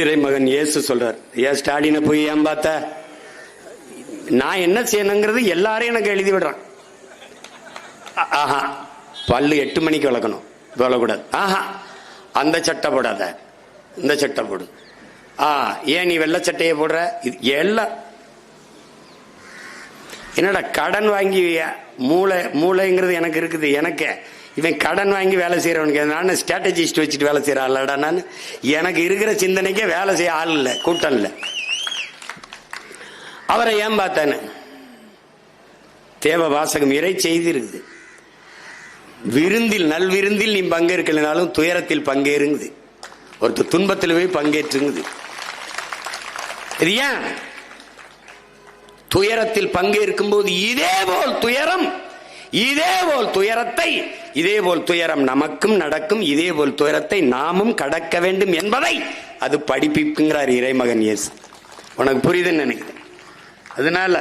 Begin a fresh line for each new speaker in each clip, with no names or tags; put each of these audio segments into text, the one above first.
இறைமகன் இயேசு சொல்றார் ஏன் ஸ்டாலினை போய் ஏன் பார்த்த? நான் என்ன செய்யணுங்கிறது எல்லாரையும் எனக்கு எழுதி விடுறான். ஆஹா பல்லு எட்டு மணிக்கு விளக்கணும் விளக்கூடாது ஆஹா அந்த சட்டை போடாத இந்த சட்டை போடு. ஆ ஏன் நீ வெள்ளை சட்டையை போடுற? இது எல்லாம் என்னடா கடன் வாங்கி மூளை மூளைங்கிறது எனக்கு இருக்குது எனக்கு. இவன் கடன் வாங்கி வேலை செய்யறவனுக்கு நான் ஸ்ட்ராட்டஜிஸ்ட் வச்சுட்டு வேலை செய்யற ஆளடா நான். எனக்கு இருக்கிற சிந்தனைக்கே வேலை செய்ய ஆள் இல்லை கூட்டம் இல்லை. அவரை ஏன் பார்த்தானு? தேவ வாசகம் இறை விருந்தில் நல் விருந்தில் நீ பங்கேற்கலனாலும் துயரத்தில் பங்கேறுங்குது. ஒருத்தர் துன்பத்தில் போய் பங்கேற்றுங்குது. இது ஏன்? துயரத்தில் பங்கேற்கும் போது இதே போல் துயரம் இதே போல் துயரத்தை இதே போல் துயரம் நமக்கும் நடக்கும் இதே போல் துயரத்தை நாமும் கடக்க வேண்டும் என்பதை அது படிப்பிப்புங்கிறார் இறைமகன் இயேசு. உனக்கு புரியுதுன்னு நினைக்கிறேன். அதனால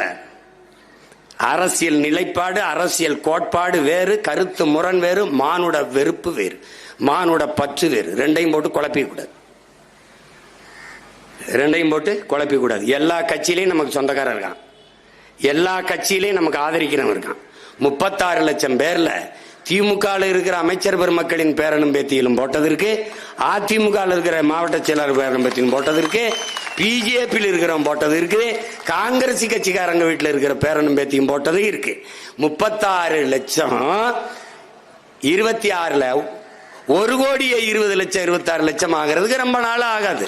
அரசியல் நிலைப்பாடு அரசியல் கோட்பாடு வேறு கருத்து முரண் வேறு மானுட வெறுப்பு வேறு மானுட பற்று வேறு. ரெண்டையும் போட்டு குழப்பிக்க கூடாது ரெண்டையும் போட்டு குழப்பிக்க கூடாது எல்லா கட்சியிலையும் நமக்கு சொந்தக்காரன் இருக்கான். எல்லா கட்சியிலையும் நமக்கு ஆதரிக்கிறவன் இருக்கான். முப்பத்தாறு லட்சம் பேர்ல திமுக இருக்கிற அமைச்சர் பெருமக்களின் பேரனும் பேத்தியிலும் போட்டதற்கு அதிமுக இருக்கிற மாவட்ட செயலாளர் பேரனும் போட்டதற்கு பிஜேபியில் இருக்கிறவன் போட்டது இருக்குது காங்கிரஸ் கட்சிக்காரங்க வீட்டில் இருக்கிற பேரனும் பேத்தியும் போட்டது இருக்கு. முப்பத்தாறு லட்சம் இருபத்தி ஆறுல ஒரு கோடியே இருபது லட்சம் இருபத்தாறு லட்சம் ஆகிறதுக்கு ரொம்ப நாள் ஆகாது.